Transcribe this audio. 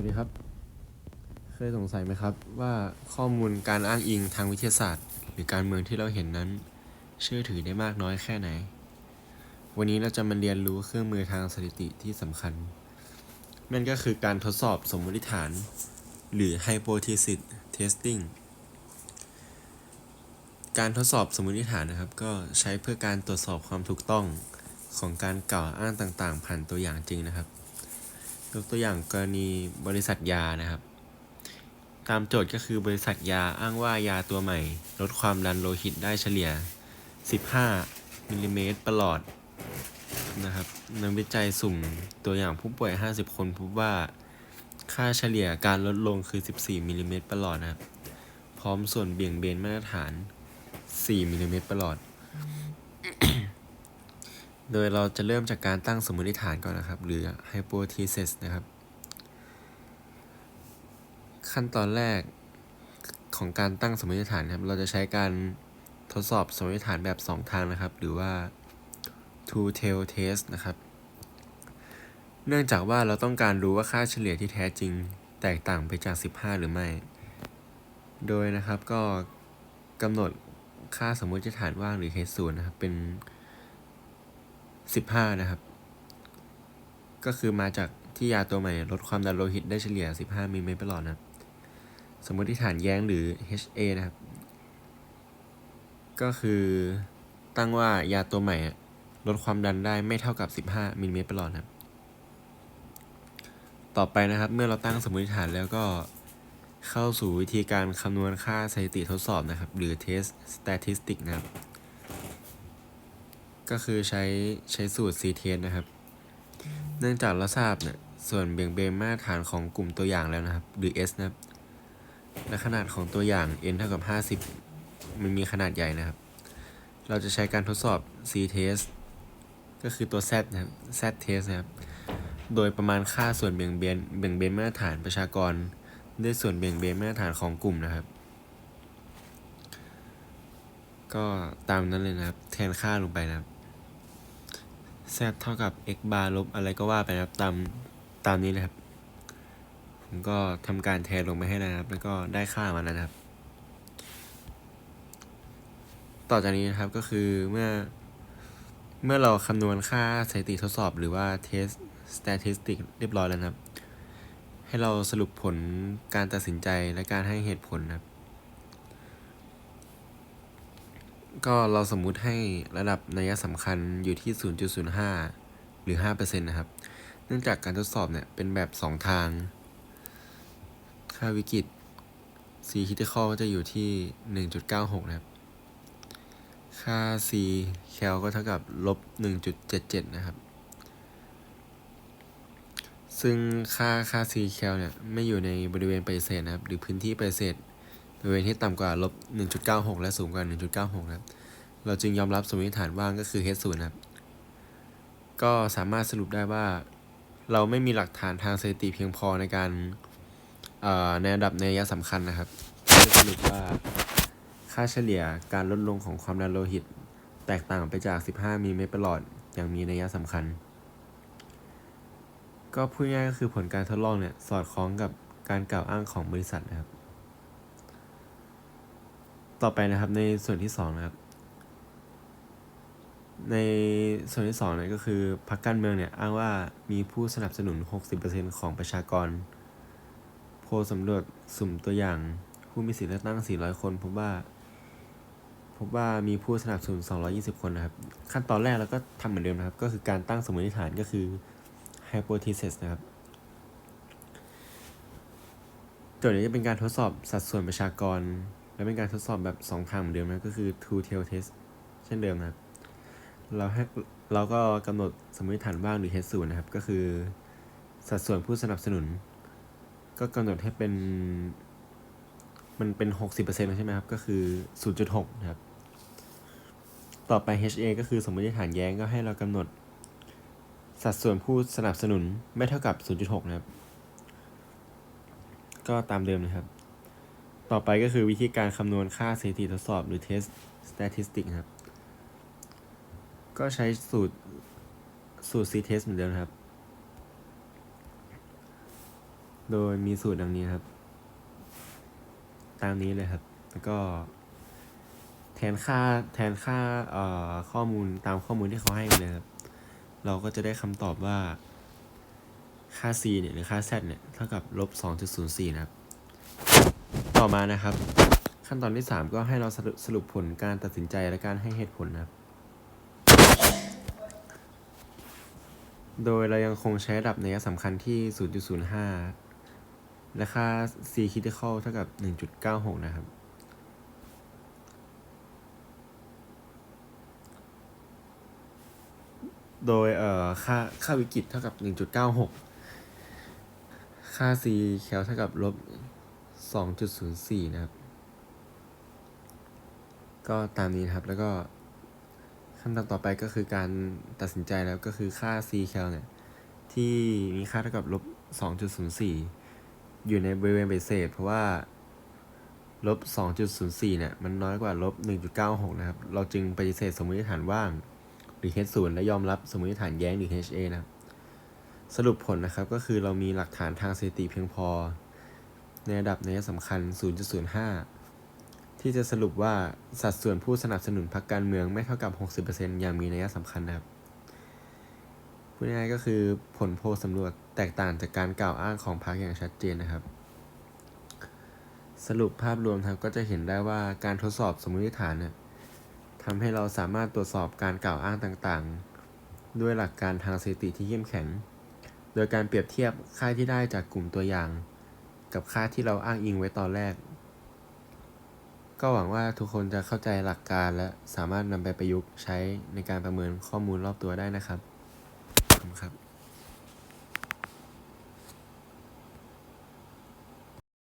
วัสดีครับ เคยสงสัยไหมครับว่าข้อมูลการอ้างอิงทางวิทยาศาสตร์ หรือการเมืองที่เราเห็นนั้น เชื่อถือได้มากน้อยแค่ไหน วันนี้เราจะมาเรียนรู้เครื่องมือทางสถิติที่สำคัญ นั่นก็คือการทดสอบสมมติฐาน หรือ hypothesis testing การทดสอบสมมติฐานนะครับ ก็ใช้เพื่อการตรวจสอบความถูกต้องของการกล่าวอ้างต่างๆ ผ่านตัวอย่างจริงนะครับ ยกตัวอย่างกรณีบริษัทยานะครับ ตามโจทย์ก็คือบริษัทยาอ้างว่ายาตัวใหม่ ลดความดันโลหิตได้เฉลี่ย 15 มิลลิเมตรประหลอดนะครับนักวิจัยสุ่มตัวอย่างผู้ป่วย 50 คนพบว่าค่าเฉลี่ยการลดลงคือ 14 มิลลิเมตรประหลอดนะครับ พร้อมส่วนเบี่ยงเบนมาตรฐาน 4 มิลลิเมตรประหลอด โดยเราจะเริ่มจากการตั้งสมมติฐานก่อนนะครับ หรือ hypothesis นะครับ ขั้นตอนแรกของการตั้งสมมติฐานครับ เราจะใช้การทดสอบสมมติฐานแบบ 2 ทางนะครับ หรือว่า two tail test นะครับ เนื่องจากว่าเราต้องการรู้ว่าค่าเฉลี่ยที่แท้จริงแตกต่างไปจาก 15 หรือไม่ โดยนะครับก็กำหนดค่าสมมติฐานว่างหรือ h 0นะครับ เป็น 15นะครับ ก็คือมาจากที่ยาตัวใหม่ลดความดันโลหิตได้เฉลี่ย15มิลลิเมตรประหลอดนะสมมติฐานแย้งหรือ HA นะครับ ก็คือตั้งว่ายาตัวใหม่อะลดความดันได้ไม่เท่ากับ 15มิลลิเมตรประหลอดนะครับ ต่อไปนะครับเมื่อเราตั้งสมมติฐานแล้วก็เข้าสู่วิธีการคำนวณค่าสถิติทดสอบนะครับ หรือ test statistic นะครับ ก็คือใช้ใช้สูตร c t นะครับ เนื่องจากเราทราบเนี่ยส่วนเบี่ยงเบนมาตรฐานของกลุ่มตัวอย่างแล้วนะครับ หรือ s นะครับ และขนาดของตัวอย่าง n เท่ากับ 50 มันมีขนาดใหญ่นะครับ เราจะใช้การทดสอบ c-test ก็คือตัว z นะครับ z-test นะครับ โดยประมาณค่าส่วนเบี่ยงเบนเบี่ยงเบนมาตรฐานประชากร ด้วยส่วนเบี่ยงเบนมาตรฐานของกลุ่มนะครับ ก็ตามนั้นเลยนะครับ แทนค่าลงไปนะครับ z เท่ากับ x bar ลบอะไรก็ว่าไปนะครับตามตามนี้นะครับ ผมก็ทำการแทนลงไปให้นะครับ แล้วก็ได้ค่ามาแล้วนะครับ ต่อจากนี้นะครับก็คือเมื่อ เมื่อเราคำนวณค่าสถิติทดสอบหรือว่า test statistic เรียบร้อยแล้วนะครับ ให้เราสรุปผลการตัดสินใจและการให้เหตุผลนะครับ ก็เราสมมุติให้ระดับนัยสำคัญอยู่ที่ 0.05 หรือ 5%นะครับ เนื่องจากการทดสอบเนี่ยเป็นแบบ 2 ทาง ค่าวิกฤต C critical ก็จะอยู่ที่ 1.96 นะครับ ค่า C cal ก็เท่ากับลบ 1.77 นะครับ ซึ่งค่าค่า C cal เนี่ยไม่อยู่ในบริเวณปฏิเสธนะครับ หรือพื้นที่ปฏิเสธ บริเวณที่ต่ำกว่าลบ1.96 และสูงกว่า 1.96นะครับ เราจึงยอมรับสมมติฐานว่างก็คือ h 0นะครับ ก็สามารถสรุปได้ว่า เราไม่มีหลักฐานทางสถิติเพียงพอในการในระดับในยะสำคัญนะครับสรุปว่าค่าเฉลี่ยการลดลงของความดันโลหิต แตกต่างไปจาก 15 มิลลิเมตรประหลอดอย่างมีนัยสำคัญ ก็พูดง่ายก็คือผลการทดลองเนี่ย สอดคล้องกับการกล่าวอ้างของบริษัทนะครับ ต่อไปนะครับในส่วนที่2นะครับ ในส่วนที่2เนี่ยก็คือพรรคการเมืองเนี่ยอ้างว่ามีผู้สนับสนุน 60%ของประชากร โพลสำรวจสุ่มตัวอย่างผู้มีสิทธิเลือกตั้ง 400 คนพบว่าพบว่ามีผู้สนับสนุน 220 คนนะครับ ขั้นตอนแรกเราก็ทำเหมือนเดิมนะครับ ก็คือการตั้งสมมติฐานก็คือ hypothesis นะครับโจทย์นี้จะเป็นการทดสอบสัดส่วนประชากร และเป็นการทดสอบแบบ2ทางเหมือนเดิมนะก็คือ two tail test เช่นเดิมนะครับ เราให้เราก็กำหนดสมมติฐานว่างหรือ h 0นะครับ ก็คือสัดส่วนผู้สนับสนุน ก็กำหนดให้เป็น มันเป็น 60%ใช่ไหมครับ ก็คือ 0.6 นะครับ ต่อไป HA ก็คือสมมติฐานแย้งก็ให้เรากำหนด สัดส่วนผู้สนับสนุนไม่เท่ากับ 0.6 นะครับ ก็ตามเดิมนะครับ ต่อไปก็คือวิธีการคำนวณค่าสถิติทดสอบหรือ test statistic ครับ ก็ใช้สูตรสูตร c test เหมือนเดิมครับ โดยมีสูตรดังนี้ครับ ตามนี้เลยครับ แล้วก็ แทนค่าแทนค่าเอ่อข้อมูลตามข้อมูลที่เขาให้มาเลยครับ เราก็จะได้คำตอบว่าค่า c เนี่ยหรือค่า z เนี่ยเท่ากับลบ2.04นะครับ ต่อมานะครับ ขั้นตอนที่ 3 ก็ให้เราสรุปสรุปผลการตัดสินใจและการให้เหตุผลนะครับ โดยเรายังคงใช้ระดับนัยสำคัญที่ 0.05 และค่า c critical เท่ากับ 1.96 นะครับโดยเอ่อค่าค่าวิกฤตเท่ากับ 1.96 ค่า c แคลเท่ากับลบ 2.04 นะครับ ก็ตามนี้นะครับ แล้วก็ขั้นตอนต่อไปก็คือการตัดสินใจแล้วก็คือค่า c แคลเนี่ย ที่มีค่าเท่ากับลบ 2.04 อยู่ในบริเวณเบสเศษเพราะว่าลบ 2.04 เนี่ย มันน้อยกว่าลบ 1.96 นะครับ เราจึงปฏิเสธสมมติฐานว่าง หรือ H0 และยอมรับสมมติฐานแย้งหรือ HA นะครับ สรุปผลนะครับก็คือเรามีหลักฐานทางสถิติเพียงพอ ในระดับนัยสำคัญ 0.05 ที่จะสรุปว่าสัดส่วนผู้สนับสนุนพรรคการเมืองไม่เท่ากับ 60%อย่างมีนัยสำคัญนะครับพูดง่ายๆก็คือผลโพลสำรวจแตกต่างจากการกล่าวอ้างของพรรคอย่างชัดเจนนะครับ สรุปภาพรวมครับก็จะเห็นได้ว่าการทดสอบสมมติฐานเนี่ยทำให้เราสามารถตรวจสอบการกล่าวอ้างต่างๆ ด้วยหลักการทางสถิติที่เข้มแข็ง โดยการเปรียบเทียบค่าที่ได้จากกลุ่มตัวอย่าง กับค่าที่เราอ้างอิงไว้ตอนแรก ก็หวังว่าทุกคนจะเข้าใจหลักการและสามารถนำไปประยุกต์ใช้ในการประเมินข้อมูลรอบตัวได้นะครับขอบคุณครับ